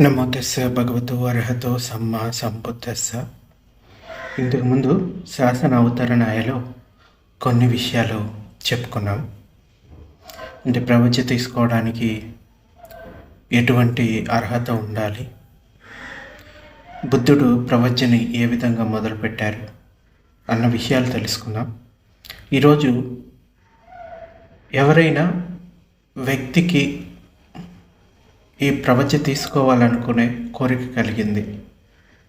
నమో తెస్స భగవతో అర్హతో సమ్మ సంబుద్ధస్స ఇంతకుముందు శాసన అవతరణాయలో కొన్ని విషయాలు చెప్పుకున్నాం. అంటే ప్రవచ తీసుకోవడానికి ఎటువంటి అర్హత ఉండాలి? బుద్ధుడు ప్రవచని ఏ విధంగా మొదలుపెట్టారు అన్న విషయాలు తెలుసుకున్నాం ఈరోజు ఎవరైనా వ్యక్తికి ఈ ప్రవచ తీసుకోవాలనుకునే కోరిక కలిగింది.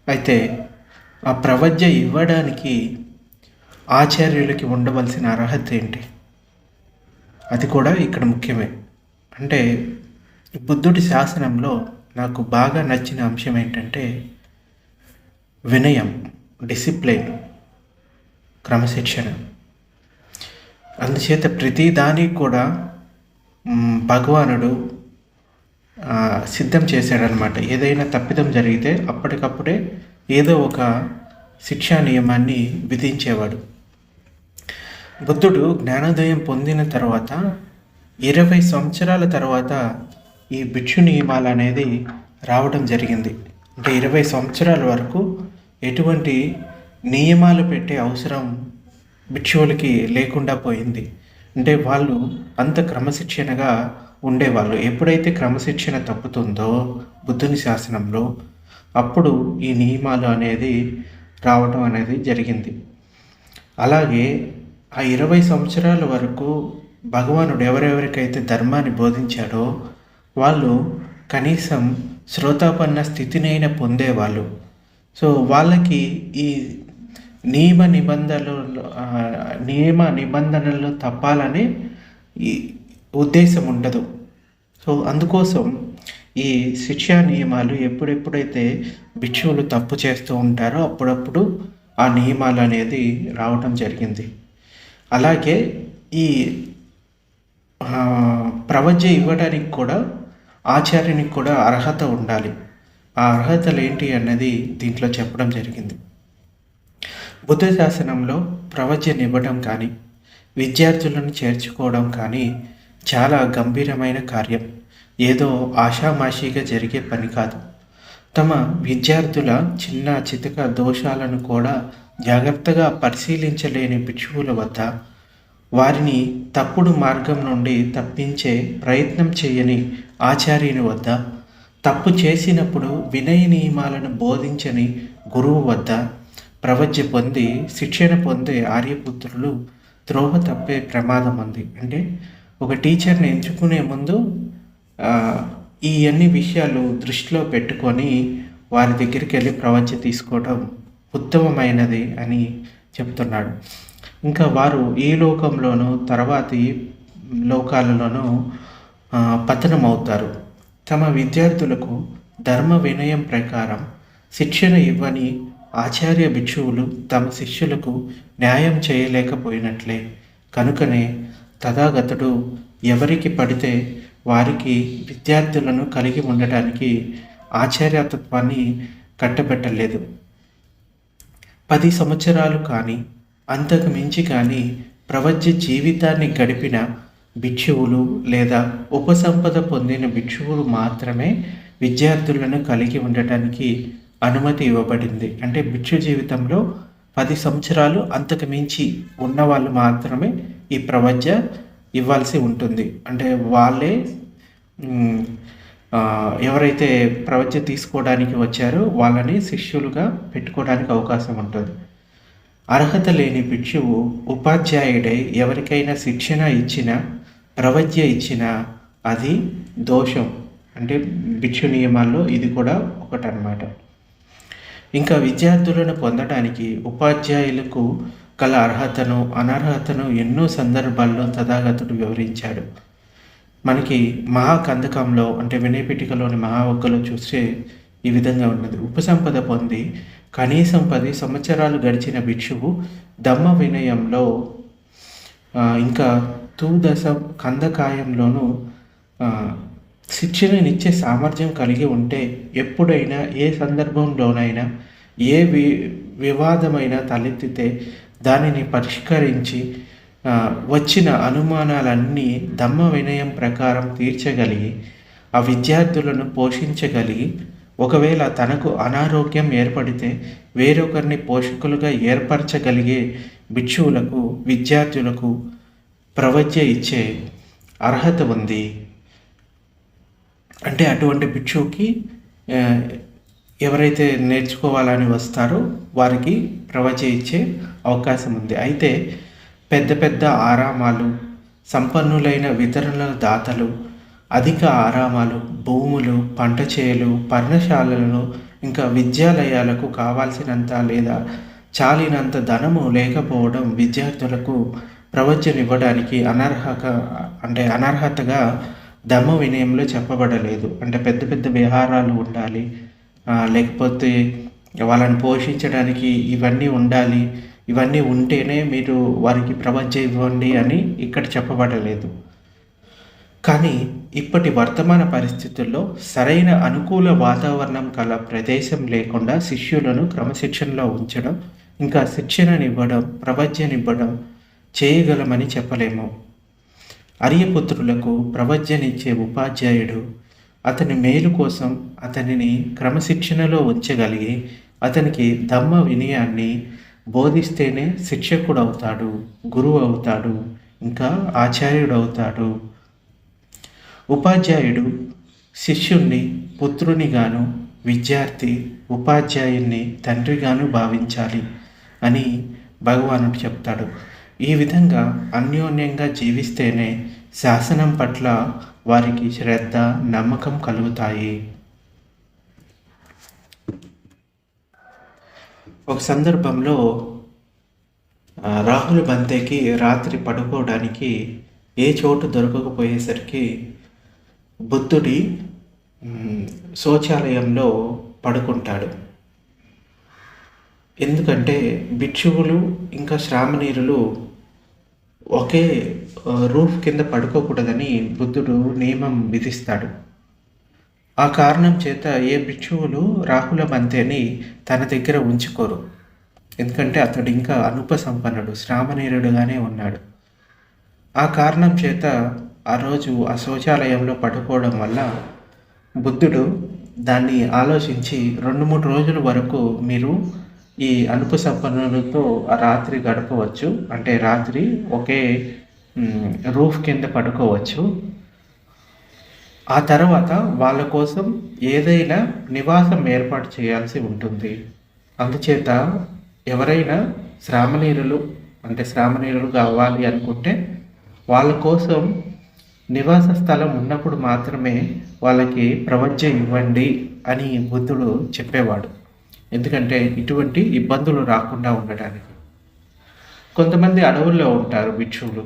అయితే ఆ ప్రవజ్య ఇవ్వడానికి ఆచార్యులకి ఉండవలసిన అర్హత ఏంటి? అది కూడా ఇక్కడ ముఖ్యమే. అంటే బుద్ధుడి శాసనంలో నాకు బాగా నచ్చిన అంశం ఏంటంటే వినయం డిసిప్లిన్ క్రమశిక్షణ. అందుచేత ప్రతి దానికి కూడా భగవానుడు సిద్ధం చేశాడనమాట. ఏదైనా తప్పిదం జరిగితే అప్పటికప్పుడే ఏదో ఒక శిక్షా నియమాన్ని విధించేవాడు. బుద్ధుడు జ్ఞానోదయం పొందిన తర్వాత ఇరవై సంవత్సరాల తర్వాత ఈ భిక్షు నియమాలు అనేది రావడం జరిగింది. అంటే ఇరవై సంవత్సరాల వరకు ఎటువంటి నియమాలు పెట్టే అవసరం భిక్షువులకి లేకుండా పోయింది. అంటే వాళ్ళు అంత క్రమశిక్షణగా ఉండేవాళ్ళు. ఎప్పుడైతే క్రమశిక్షణ తప్పుతుందో బుద్ధుని శాసనంలో అప్పుడు ఈ నియమాలు అనేది రావడం అనేది జరిగింది. అలాగే ఆ ఇరవై సంవత్సరాల వరకు భగవానుడు ఎవరెవరికైతే ధర్మాన్ని బోధించాడో వాళ్ళు కనీసం శ్రోతాపన్న స్థితినైనా పొందేవాళ్ళు. సో వాళ్ళకి ఈ నియమ నిబంధనలు నియమ నిబంధనలు తప్పాలని ఈ ఉద్దేశం ఉండదు. సో అందుకోసం ఈ శిక్షా నియమాలు ఎప్పుడెప్పుడైతే భిక్షువులు తప్పు చేస్తూ ఉంటారో అప్పుడప్పుడు ఆ నియమాలు అనేది రావటం జరిగింది. అలాగే ఈ ఆ, ప్రవజ్య ఇవ్వడానికి కూడా ఆచార్యునికి కూడా అర్హత ఉండాలి. ఆ అర్హతలు ఏంటి అన్నది దీంట్లో చెప్పడం జరిగింది. బుద్ధ శాసనంలో ప్రవచన ఇవ్వడం కానీ విద్యార్థులను చేర్చుకోవడం కానీ చాలా గంభీరమైన కార్యం. ఏదో ఆషామాషీగా జరిగే పని కాదు. తమ విద్యార్థుల చిన్న చితక దోషాలను కూడా జాగ్రత్తగా పరిశీలించలేని భిక్షువుల వద్ద వారిని తప్పుడు మార్గం నుండి తప్పించే ప్రయత్నం చేయని ఆచార్యుని వద్ద తప్పు చేసినప్పుడు వినయ నియమాలను బోధించని గురువు వద్ద ప్రవజ్య పొంది శిక్షణ పొందే ఆర్యపుత్రులు ద్రోహ తప్పే ప్రమాదం ఉంది అంటే ఒక టీచర్ని ఎంచుకునే ముందు ఈ అన్ని విషయాలు దృష్టిలో పెట్టుకొని వారి దగ్గరికి వెళ్ళి ప్రవచ తీసుకోవడం ఉత్తమమైనది అని చెప్తున్నాడు. ఇంకా వారు ఈ లోకంలోనూ తర్వాతి లోకాలలోనూ పతనమవుతారు. తమ విద్యార్థులకు ధర్మ వినయం ప్రకారం శిక్షణ ఇవ్వని ఆచార్య భిక్షువులు తమ శిష్యులకు న్యాయం చేయలేకపోయినట్లే. కనుకనే తథాగతుడు ఎవరికి పడితే వారికి విద్యార్థులను కలిగి ఉండటానికి ఆచార్యతత్వాన్ని కట్టబెట్టలేదు. పది సంవత్సరాలు కానీ అంతకు మించి కానీ ప్రవజ్య జీవితాన్ని గడిపిన భిక్షువులు లేదా ఉపసంపద పొందిన భిక్షువులు మాత్రమే విద్యార్థులను కలిగి ఉండటానికి అనుమతి ఇవ్వబడింది. అంటే భిక్షు జీవితంలో పది సంవత్సరాలు అంతకు మించి ఉన్న వాళ్ళు మాత్రమే ఈ ప్రవజ్య ఇవ్వాల్సి ఉంటుంది. అంటే వాళ్ళే ఎవరైతే ప్రవచ తీసుకోవడానికి వచ్చారో వాళ్ళని శిష్యులుగా పెట్టుకోవడానికి అవకాశం ఉంటుంది. అర్హత లేని భిక్షువు ఉపాధ్యాయుడై ఎవరికైనా శిక్షణ ఇచ్చిన ప్రవజ్య ఇచ్చిన అది దోషం. అంటే భిక్షు నియమాల్లో ఇది కూడా ఒకటనమాట ఇంకా విద్యార్థులను పొందడానికి ఉపాధ్యాయులకు కల అర్హతను అనర్హతను ఎన్నో సందర్భాల్లో తథాగతుడు వివరించాడు. మనకి మహాకందకంలో అంటే వినయపిటికలోని మహావగ్గలో చూస్తే ఈ విధంగా ఉన్నది. ఉపసంపద పొంది కనీసం పది సంవత్సరాలు గడిచిన భిక్షువు దమ్మ వినయంలో ఇంకా తూదశ కందకాయంలోనూ శిక్షణనిచ్చే సామర్థ్యం కలిగి ఉంటే ఎప్పుడైనా ఏ సందర్భంలోనైనా ఏ వి వివాదమైనా తలెత్తితే దానిని పరిష్కరించి వచ్చిన అనుమానాలన్నీ దమ్మ వినయం ప్రకారం తీర్చగలిగి ఆ విద్యార్థులను పోషించగలిగి ఒకవేళ తనకు అనారోగ్యం ఏర్పడితే వేరొకరిని పోషకులుగా ఏర్పరచగలిగే భిక్షువులకు విద్యార్థులకు ప్రవజ్య ఇచ్చే అర్హత ఉంది. అంటే అటువంటి భిక్షువుకి ఎవరైతే నేర్చుకోవాలని వస్తారో వారికి ప్రవచ ఇచ్చే అవకాశం ఉంది. అయితే పెద్ద పెద్ద ఆరామాలు సంపన్నులైన వితరణల దాతలు అధిక ఆరామాలు భూములు పంట చేలు పర్ణశాలలు ఇంకా విద్యాలయాలకు కావాల్సినంత లేదా చాలినంత ధనము లేకపోవడం విద్యార్థులకు ప్రవచనివ్వడానికి అనర్హక అంటే అనర్హతగా ధమ్మ వినయంలో చెప్పబడలేదు. అంటే పెద్ద పెద్ద విహారాలు ఉండాలి. లేకపోతే వాళ్ళని పోషించడానికి ఇవన్నీ ఉండాలి. ఇవన్నీ ఉంటేనే మీరు వారికి ప్రవచ ఇవ్వండి అని ఇక్కడ చెప్పబడలేదు. కానీ ఇప్పటి వర్తమాన పరిస్థితుల్లో సరైన అనుకూల వాతావరణం గల ప్రదేశం లేకుండా శిష్యులను క్రమశిక్షణలో ఉంచడం ఇంకా శిక్షణనివ్వడం ప్రవచనివ్వడం చేయగలమని చెప్పలేము. అరియపుత్రులకు ప్రవజ్ఞనిచ్చే ఉపాధ్యాయుడు. అతని మేలు కోసం అతనిని క్రమశిక్షణలో ఉంచగలిగి అతనికి ధమ్మ వినయాన్ని బోధిస్తేనే శిక్షకుడు అవుతాడు గురువు అవుతాడు ఇంకా ఆచార్యుడు అవుతాడు ఉపాధ్యాయుడు శిష్యుణ్ణి పుత్రునిగాను విద్యార్థి ఉపాధ్యాయుణ్ణి తండ్రిగాను భావించాలి అని భగవానుడు చెప్తాడు. ఈ విధంగా అన్యోన్యంగా జీవిస్తేనే శాసనం పట్ల వారికి శ్రద్ధ నమ్మకం కలుగుతాయి. ఒక సందర్భంలో రాహుల్ బంతేకి రాత్రి పడుకోవడానికి ఏ చోటు దొరకకపోయేసరికి బుద్ధుడి శౌచాలయంలో పడుకుంటాడు. ఎందుకంటే భిక్షువులు ఇంకా శ్రామణీరులు ఒకే రూఫ్ కింద పడుకోకూడదని బుద్ధుడు నియమం విధిస్తాడు. ఆ కారణం చేత ఏ భిక్షువులు రాహుల బంతేని తన దగ్గర ఉంచుకోరు. ఎందుకంటే అతడు ఇంకా అనుప సంపన్నుడు శ్రామనీరుడుగానే ఉన్నాడు. ఆ కారణం చేత ఆ రోజు ఆ శౌచాలయంలో పడుకోవడం వల్ల బుద్ధుడు దాన్ని ఆలోచించి రెండు మూడు రోజుల వరకు మీరు ఈ అనుప సంపన్నులతో ఆ రాత్రి గడపవచ్చు. అంటే రాత్రి ఒకే రూఫ్ కింద పడుకోవచ్చు. ఆ తర్వాత వాళ్ళ కోసం ఏదైనా నివాసం ఏర్పాటు చేయాల్సి ఉంటుంది. అందుచేత ఎవరైనా శ్రామనీరులు అంటే శ్రామనీరులు కావాలి అనుకుంటే వాళ్ళ కోసం నివాస స్థలం ఉన్నప్పుడు మాత్రమే వాళ్ళకి ప్రవజ్య ఇవ్వండి అని బుద్ధుడు చెప్పేవాడు. ఎందుకంటే ఇటువంటి ఇబ్బందులు రాకుండా ఉండడానికి కొంతమంది అడవుల్లో ఉంటారు భిక్షువులు.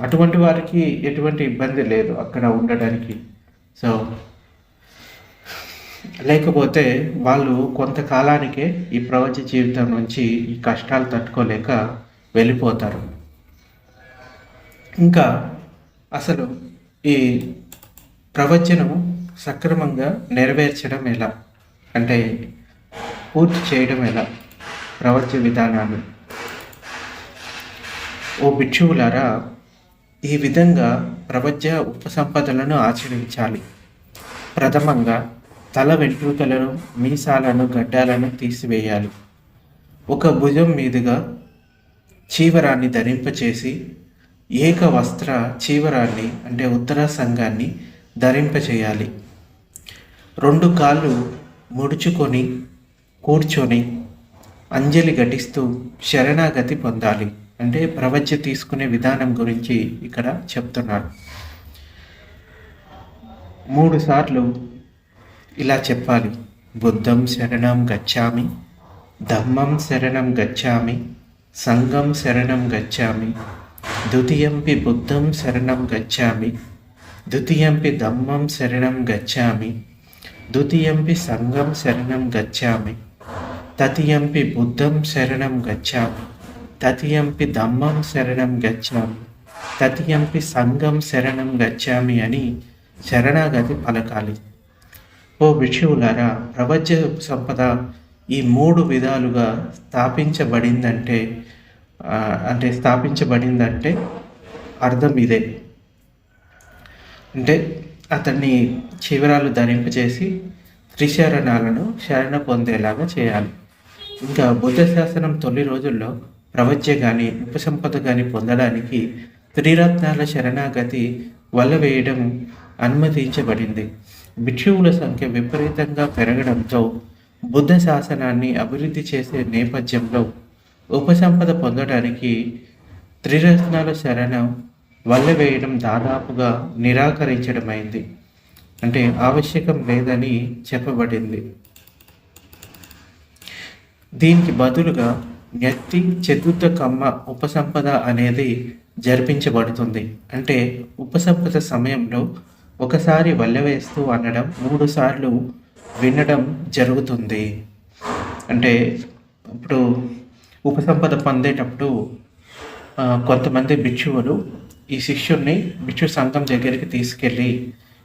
అటువంటి వారికి ఎటువంటి ఇబ్బంది లేదు అక్కడ ఉండడానికి. సో లేకపోతే వాళ్ళు కొంతకాలానికే ఈ ప్రపంచ జీవితం నుంచి ఈ కష్టాలు తట్టుకోలేక వెళ్ళిపోతారు. ఇంకా అసలు ఈ ప్రవచనం సక్రమంగా నెరవేర్చడం ఎలా? అంటే పూర్తి చేయడం ఎలా? ప్రవచ విధానాలు. ఓ భిక్షువులారా ఈ విధంగా ప్రపంచ ఉపసంపదలను ఆచరించాలి. ప్రథమంగా తల వెంట్రుకలను మీసాలను గడ్డాలను తీసివేయాలి. ఒక భుజం మీదుగా చీవరాన్ని ధరింపచేసి ఏక వస్త్ర చీవరాన్ని అంటే ఉత్తర సంఘాన్ని ధరింపచేయాలి. రెండు కాళ్ళు ముడుచుకొని కూర్చొని అంజలి ఘటిస్తూ శరణాగతి పొందాలి అంటే ప్రవజ్య తీసుకునే విధానం గురించి ఇక్కడ చెప్తున్నారు. మూడు సార్లు ఇలా చెప్పాలి. బుద్ధం శరణం గచ్చామి ధమ్మం శరణం గచ్చామి సంఘం శరణం గచ్చామి ద్వితీయంపి బుద్ధం శరణం గచ్చామి ద్వితీయంపి ధమ్మం శరణం గచ్చామి ద్వితీయంపి సంఘం శరణం గచ్చామి. తతియంపి బుద్ధం శరణం గచ్చామి తతియంపి ధమ్మం శరణం గచ్చామి తతియంపి సంఘం శరణం గచ్చామి అని శరణాగతి పలకాలి ఓ విషువులారా ప్రపంచ సంపద ఈ మూడు విధాలుగా స్థాపించబడిందంటే అంటే స్థాపించబడిందంటే అర్థం ఇదే. అంటే అతన్ని చివరాలు ధరింపచేసి త్రిశరణాలను శరణ పొందేలాగా చేయాలి. ఇంకా బుద్ధ శాసనం తొలి రోజుల్లో ప్రవచ్య కానీ ఉపసంపద కానీ పొందడానికి త్రిరత్నాల శరణాగతి వల్ల వేయడం అనుమతించబడింది. భిక్షువుల సంఖ్య విపరీతంగా పెరగడంతో బుద్ధ శాసనాన్ని అభివృద్ధి చేసే నేపథ్యంలో ఉపసంపద పొందడానికి త్రిరత్నాల శరణం వల్ల వేయడం దాదాపుగా నిరాకరించడమైంది. అంటే ఆవశ్యకం లేదని చెప్పబడింది. దీనికి బదులుగా నెత్తి చతుర్థ కమ్మ ఉపసంపద అనేది జరిపించబడుతుంది. అంటే ఉపసంపద సమయంలో ఒకసారి వల్లవేస్తూ అనడం మూడు సార్లు వినడం జరుగుతుంది. అంటే ఇప్పుడు ఉపసంపద పొందేటప్పుడు కొంతమంది బిక్షువులు ఈ శిష్యుణ్ణి బిక్షు సంఘం దగ్గరికి తీసుకెళ్ళి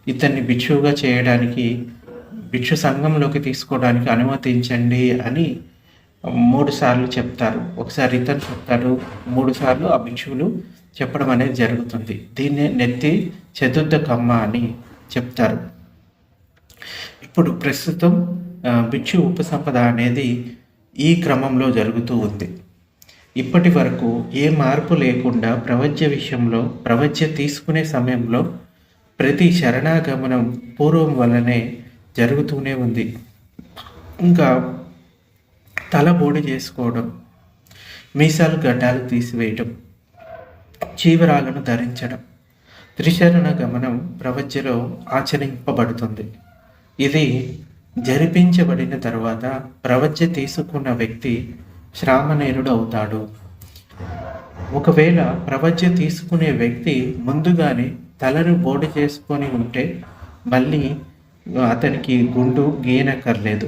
ఇతన్ని బిక్షువుగా చేయడానికి బిక్షు సంఘంలోకి తీసుకోవడానికి అనుమతించండి అని మూడు సార్లు చెప్తారు. ఒకసారి ఇతను చెప్తారు. మూడు సార్లు ఆ భిక్షువులు చెప్పడం అనేది జరుగుతుంది. దీన్ని నెత్తి చతుర్థ కమ్మ అని చెప్తారు. ఇప్పుడు ప్రస్తుతం భిక్షు ఉపసంపద అనేది ఈ క్రమంలో జరుగుతూ ఉంది. ఇప్పటి వరకు ఏ మార్పు లేకుండా ప్రవజ్య విషయంలో ప్రవజ్య తీసుకునే సమయంలో ప్రతి శరణాగమనం పూర్వం వలనే జరుగుతూనే ఉంది. ఇంకా తల బోడి చేసుకోవడం మీసాలు గడ్డాలు తీసివేయడం చీవరాలను ధరించడం త్రిశరణ గమనం ప్రవజ్యలో ఆచరింపబడుతుంది. ఇది జరిపించబడిన తర్వాత ప్రవజ్య తీసుకున్న వ్యక్తి శ్రామనేరుడు అవుతాడు. ఒకవేళ ప్రవజ్య తీసుకునే వ్యక్తి ముందుగానే తలను బోడి చేసుకొని ఉంటే మళ్ళీ అతనికి గుండు గీయనక్కర్లేదు.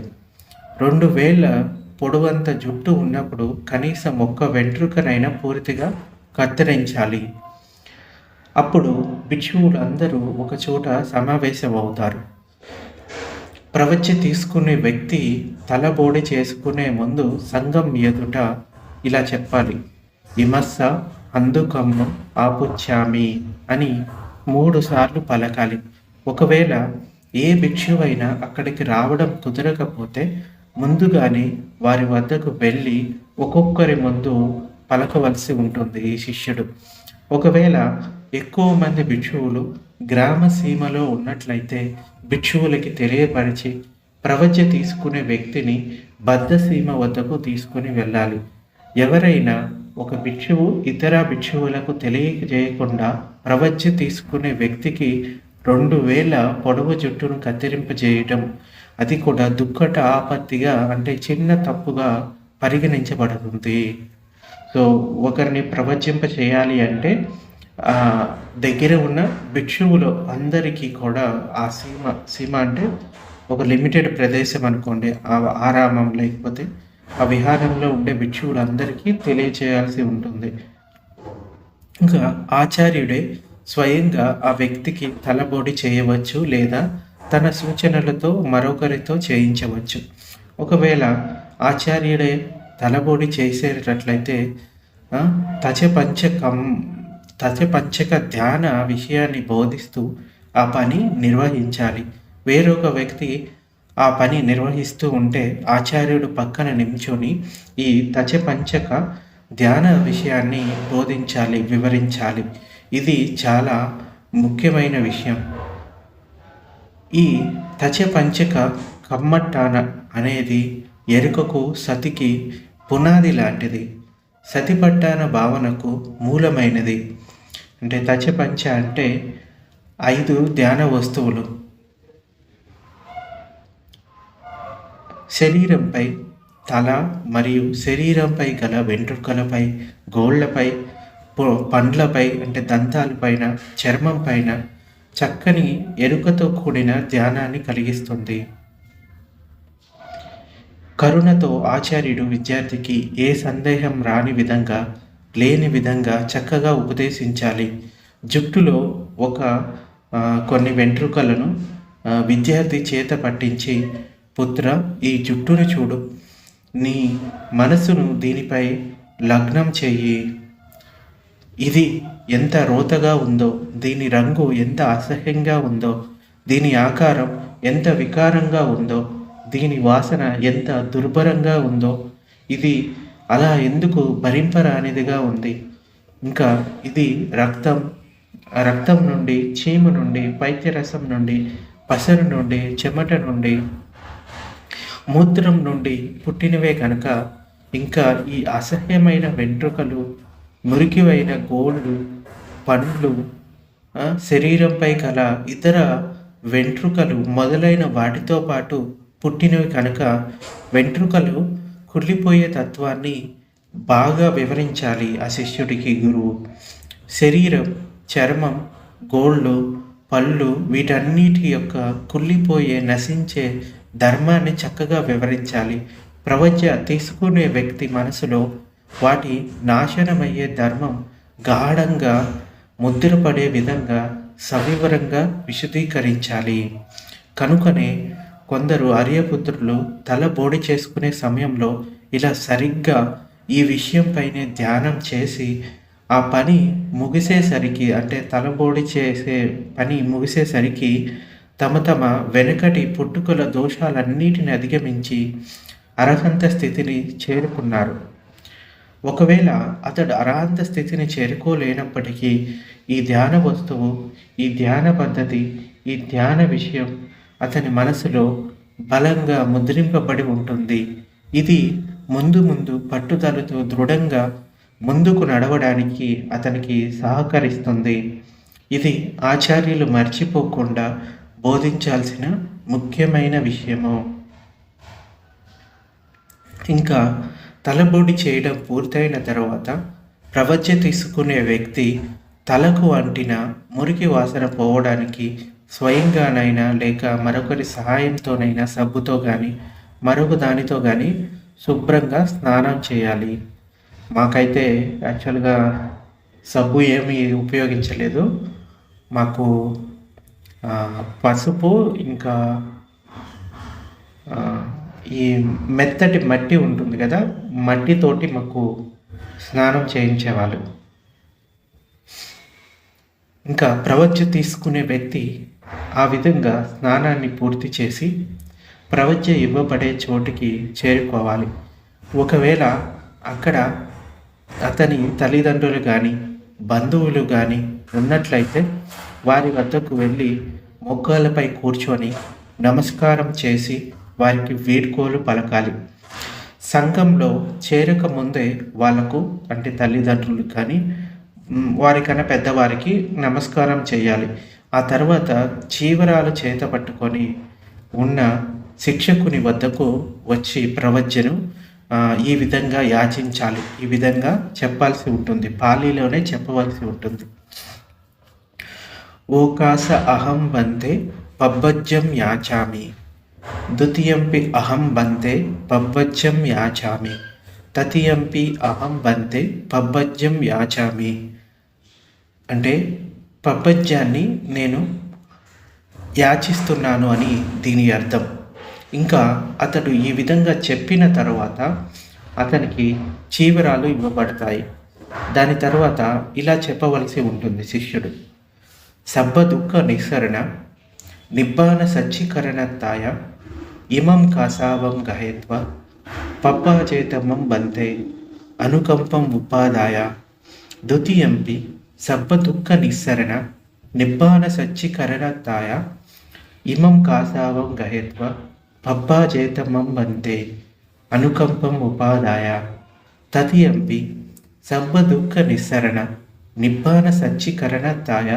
రెండు వేల పొడవంత జుట్టు ఉన్నప్పుడు కనీసం ఒక్క వెంట్రుకనైనా పూర్తిగా కత్తిరించాలి. అప్పుడు భిక్షువులు అందరూ ఒక చోట సమావేశం అవుతారు ప్రవచ్చి తీసుకునే వ్యక్తి తలబోడి చేసుకునే ముందు సంఘం ఎదుట ఇలా చెప్పాలి. విమర్శ అందుకమ్ము ఆపుచ్చామి అని మూడు సార్లు పలకాలి. ఒకవేళ ఏ భిక్షువైనా అక్కడికి రావడం కుదరకపోతే ముందుగానే వారి వద్దకు వెళ్ళి ఒక్కొక్కరి ముందు పలకవలసి ఉంటుంది ఈ శిష్యుడు. ఒకవేళ ఎక్కువ మంది భిక్షువులు గ్రామ సీమలో ఉన్నట్లయితే భిక్షువులకి తెలియపరిచి ప్రవజ్య తీసుకునే వ్యక్తిని బద్ధసీమ వద్దకు తీసుకుని వెళ్ళాలి. ఎవరైనా ఒక భిక్షువు ఇతర భిక్షువులకు తెలియజేయకుండా ప్రవజ్య తీసుకునే వ్యక్తికి రెండు వేల పొడవు జుట్టును కత్తిరింపజేయటం అది కూడా దుక్కట ఆపత్తిగా అంటే చిన్న తప్పుగా పరిగణించబడుతుంది. సో ఒకరిని ప్రవచింప చేయాలి అంటే దగ్గర ఉన్న భిక్షువులు అందరికీ కూడా ఆ సీమ సీమ అంటే ఒక లిమిటెడ్ ప్రదేశం అనుకోండి. ఆ ఆరామం లేకపోతే ఆ విహారంలో ఉండే భిక్షువులు అందరికీ తెలియచేయాల్సి ఉంటుంది. ఇంకా ఆచార్యుడే స్వయంగా ఆ వ్యక్తికి తలబోడి చేయవచ్చు లేదా తన సూచనలతో మరొకరితో చేయించవచ్చు. ఒకవేళ ఆచార్యుడే తలబోడి చేసేటట్లయితే తచపంచకం తచపంచక ధ్యాన విషయాన్ని బోధిస్తూ ఆ పని నిర్వహించాలి. వేరొక వ్యక్తి ఆ పని నిర్వహిస్తూ ఉంటే ఆచార్యుడు పక్కన నించుని ఈ తచపంచక ధ్యాన విషయాన్ని బోధించాలి వివరించాలి. ఇది చాలా ముఖ్యమైన విషయం. ఈ తచ పంచక కమ్మట్టాన అనేది ఎరుకకు సతికి పునాది లాంటిది. సతిపట్టాన భావనకు మూలమైనది. అంటే తచ పంచ అంటే ఐదు ధ్యాన వస్తువులు. శరీరంపై తల మరియు శరీరంపై గల వెంట్రుకలపై గోళ్ళపై పండ్లపై అంటే దంతాలపైన చర్మం పైన చక్కని ఎరుకతో కూడిన ధ్యానాన్ని కలిగిస్తుంది. కరుణతో ఆచార్యుడు విద్యార్థికి ఏ సందేహం రాని విధంగా లేని విధంగా చక్కగా ఉపదేశించాలి. జుట్టులో ఒక కొన్ని వెంట్రుకలను విద్యార్థి చేత పట్టించి పుత్ర ఈ జుట్టును చూడు. నీ మనసును దీనిపై లగ్నం చెయ్యి. ఇది ఎంత రోతగా ఉందో దీని రంగు ఎంత అసహ్యంగా ఉందో దీని ఆకారం ఎంత వికారంగా ఉందో దీని వాసన ఎంత దుర్భరంగా ఉందో ఇది అలా ఎందుకు భరింపరానిదిగా ఉంది? ఇంకా ఇది రక్తం రక్తం నుండి చీము నుండి పైత్యరసం నుండి పసరు నుండి చెమట నుండి మూత్రం నుండి పుట్టినవే కనుక ఇంకా ఈ అసహ్యమైన వెంట్రుకలు మురికివైన గోళ్ళు పండ్లు శరీరంపై కల ఇతర వెంట్రుకలు మొదలైన వాటితో పాటు పుట్టినవి కనుక వెంట్రుకలు కుళ్ళిపోయే తత్వాన్ని బాగా వివరించాలి ఆ శిష్యుడికి గురువు శరీరం చర్మం గోళ్ళు పళ్ళు వీటన్నిటి యొక్క కుళ్ళిపోయే నశించే ధర్మాన్ని చక్కగా వివరించాలి. ప్రవచ తీసుకునే వ్యక్తి మనసులో వాటి నాశనమయ్యే ధర్మం గాఢంగా ముద్రపడే విధంగా సవివరంగా విశదీకరించాలి. కనుకనే కొందరు ఆర్యపుత్రులు తల బోడి చేసుకునే సమయంలో ఇలా సరిగ్గా ఈ విషయంపైనే ధ్యానం చేసి ఆ పని ముగిసేసరికి అంటే తలబోడి చేసే పని ముగిసేసరికి తమ తమ వెనుకటి పుట్టుకల దోషాలన్నిటిని అధిగమించి అరహంత స్థితిని చేరుకున్నారు. ఒకవేళ అతడు అరాంత స్థితిని చేరుకోలేనప్పటికీ ఈ ధ్యాన వస్తువు ఈ ధ్యాన పద్ధతి ఈ ధ్యాన విషయం అతని మనసులో బలంగా ముద్రింపబడి ఉంటుంది. ఇది ముందు ముందు పట్టుదలతో దృఢంగా ముందుకు నడవడానికి అతనికి సహకరిస్తుంది. ఇది ఆచార్యులు మర్చిపోకుండా బోధించాల్సిన ముఖ్యమైన విషయము. ఇంకా తలబొడి చేయడం పూర్తయిన తర్వాత ప్రవచ తీసుకునే వ్యక్తి తలకు అంటిన మురికి వాసన పోవడానికి స్వయంగానైనా లేక మరొకరి సహాయంతోనైనా సబ్బుతో కానీ మరొక దానితో కానీ శుభ్రంగా స్నానం చేయాలి. మాకైతే యాక్చువల్గా సబ్బు ఏమీ ఉపయోగించలేదు. మాకు పసుపు ఇంకా ఈ మెత్తటి మట్టి ఉంటుంది కదా మట్టితోటి మాకు స్నానం చేయించేవాళ్ళు. ఇంకా ప్రవచ తీసుకునే వ్యక్తి ఆ విధంగా స్నానాన్ని పూర్తి చేసి ప్రవచ ఇవ్వబడే చోటికి చేరుకోవాలి. ఒకవేళ అక్కడ అతని తల్లిదండ్రులు కానీ బంధువులు కానీ ఉన్నట్లయితే వారి వద్దకు వెళ్ళి మొగ్గాలపై కూర్చొని నమస్కారం చేసి వారికి వీడ్కోలు పలకాలి. సంఘంలో చేరక ముందే వాళ్ళకు అంటే తల్లిదండ్రులు కానీ వారికన్నా పెద్దవారికి నమస్కారం చేయాలి. ఆ తర్వాత చీవరాలు చేత పట్టుకొని ఉన్న శిక్షకుని వద్దకు వచ్చి ప్రవచను ఈ విధంగా యాచించాలి. ఈ విధంగా చెప్పాల్సి ఉంటుంది. పాలీలోనే చెప్పవలసి ఉంటుంది. ఓకాస అహం వందే పబ్బజ్జం యాచామి. ద్వితీయంపి అహం బంతే పబ్బజ్జం యాచామి తతీయంపి అహం బంతే పబ్బజ్జం యాచామి అంటే పబ్బజ్యాన్ని నేను యాచిస్తున్నాను అని దీని అర్థం. ఇంకా అతడు ఈ విధంగా చెప్పిన తర్వాత అతనికి చీవరాలు ఇవ్వబడతాయి. దాని తర్వాత ఇలా చెప్పవలసి ఉంటుంది శిష్యుడు. సబ్బ దుఃఖ నిస్సరణ నిబ్బాన తాయ ఇమం కాసావం గహేత్వ పప్పాచేతమం బంతే అనుకంపం ఉపాదాయ ద్వితీయంపి సబ్బదుఃఖ నిస్సరణ నిబ్బాన సచ్చికరణత్తాయ ఇమం కాసావం గహేత్వ పప్పాచేతమం బంతే అనుకంపం ఉపాదాయ తదియంపి సబ్బదుఃఖ నిస్సరణ నిబ్బాన సచ్చికరణతాయ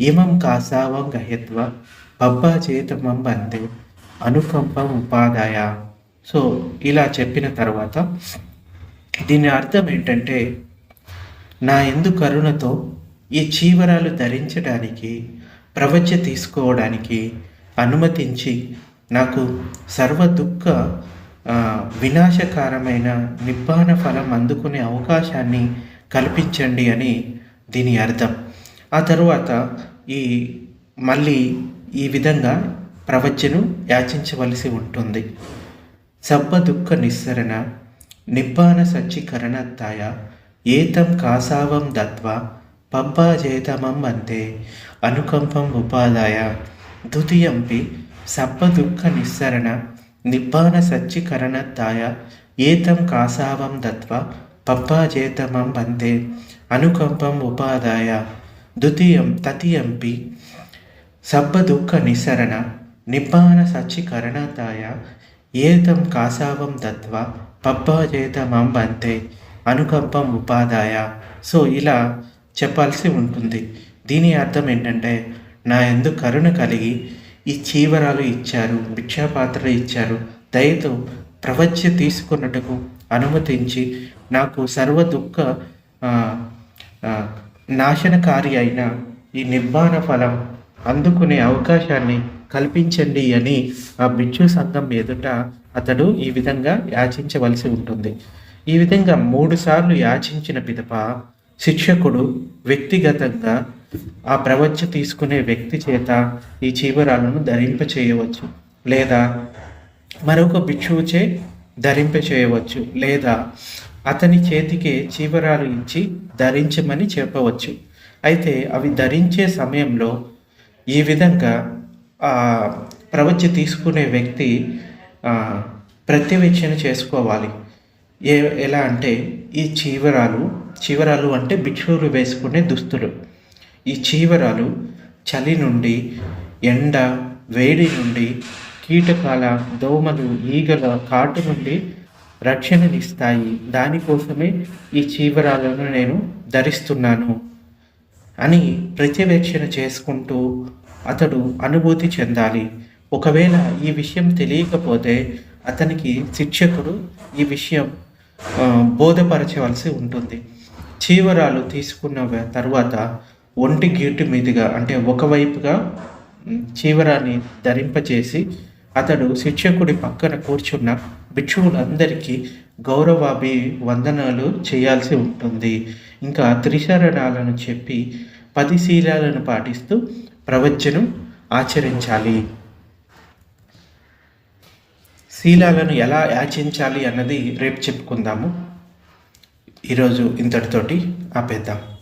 ఇమం కాసావం గహ్యత్వ పబ్బాచేతమం వంతే అనుకంప ఉపాదాయ సో ఇలా చెప్పిన తర్వాత దీని అర్థం ఏంటంటే నా ఎందు కరుణతో ఈ చీవరాలు ధరించడానికి ప్రవచ తీసుకోవడానికి అనుమతించి నాకు సర్వ దుఃఖ వినాశకారమైన నిబ్బాన ఫలం అందుకునే అవకాశాన్ని కల్పించండి అని దీని అర్థం. ఆ తరువాత ఈ మళ్ళీ ఈ విధంగా ప్రవచను యాచించవలసి ఉంటుంది. సబ్బ దుఃఖ నిస్సరణ నిబ్బాన సచ్చికరణత్తాయ ఏతం కాసావం దత్వ పబ్బాజేతమం అంతే అనుకంపం ఉపాదాయ ద్వితీయంపి సబ్బదుఃఖ నిస్సరణ నిబ్బాన సచ్చికరణత్తాయ ఏతం కాసావం దత్వా పప్పాజేతమం వందే అనుకంపం ఉపాదాయ ద్వితీయం తతియంపి సబ్బదుఃఖ నిసరణ నిబ్బాన సచ్చికరణతాయ ఏతం కాసావం తత్వ పప్పాజేతమం బంతే అనుకంపం ఉపాదాయ. సో ఇలా చెప్పాల్సి ఉంటుంది. దీని అర్థం ఏంటంటే నా ఎందు కరుణ కలిగి ఈ చీవరాలు ఇచ్చారు భిక్షాపాత్రలు ఇచ్చారు. దయతో ప్రవచ్య తీసుకున్నట్టుకు అనుమతించి నాకు సర్వ దుఃఖ నాశనకారి అయిన ఈ నిర్మాణ ఫలం అందుకునే అవకాశాన్ని కల్పించండి అని ఆ బిచ్చు సంఘం ఎదుట అతడు ఈ విధంగా యాచించవలసి ఉంటుంది. ఈ విధంగా మూడు సార్లు యాచించిన పిదప శిక్షకుడు వ్యక్తిగతంగా ఆ ప్రవచ తీసుకునే వ్యక్తి చేత ఈ చీవరాలను ధరింప చేయవచ్చు లేదా మరొక భిక్షువుచే ధరింప చేయవచ్చు లేదా అతని చేతికే చీవరాలు ఇచ్చి ధరించమని చెప్పవచ్చు. అయితే అవి ధరించే సమయంలో ఈ విధంగా ప్రవచ తీసుకునే వ్యక్తి ప్రత్యవేక్షణ చేసుకోవాలి. ఏ ఎలా అంటే ఈ చీవరాలు చీవరాలు అంటే భిక్షువులు వేసుకునే దుస్తులు. ఈ చీవరాలు చలి నుండి ఎండ వేడి నుండి కీటకాల దోమలు ఈగల కాటు నుండి రక్షణనిస్తాయి. దానికోసమే ఈ చీవరాలను నేను ధరిస్తున్నాను. అని ప్రత్యవేక్షణ చేసుకుంటూ అతడు అనుభూతి చెందాలి. ఒకవేళ ఈ విషయం తెలియకపోతే అతనికి శిక్షకుడు ఈ విషయం బోధపరచవలసి ఉంటుంది. చీవరాలు తీసుకున్న తర్వాత ఒంటి గీటు మీదుగా అంటే ఒకవైపుగా చీవరాన్ని ధరింపచేసి అతడు శిక్షకుడి పక్కన కూర్చున్న భిక్షువులందరికీ గౌరవాభి వందనాలు చేయాల్సి ఉంటుంది. ఇంకా త్రిశరణాలను చెప్పి పది శీలాలను పాటిస్తూ ప్రవచనం ఆచరించాలి. శీలాలను ఎలా యాచించాలి అన్నది రేపు చెప్పుకుందాము. ఈరోజు ఇంతటితోటి ఆపేద్దాం.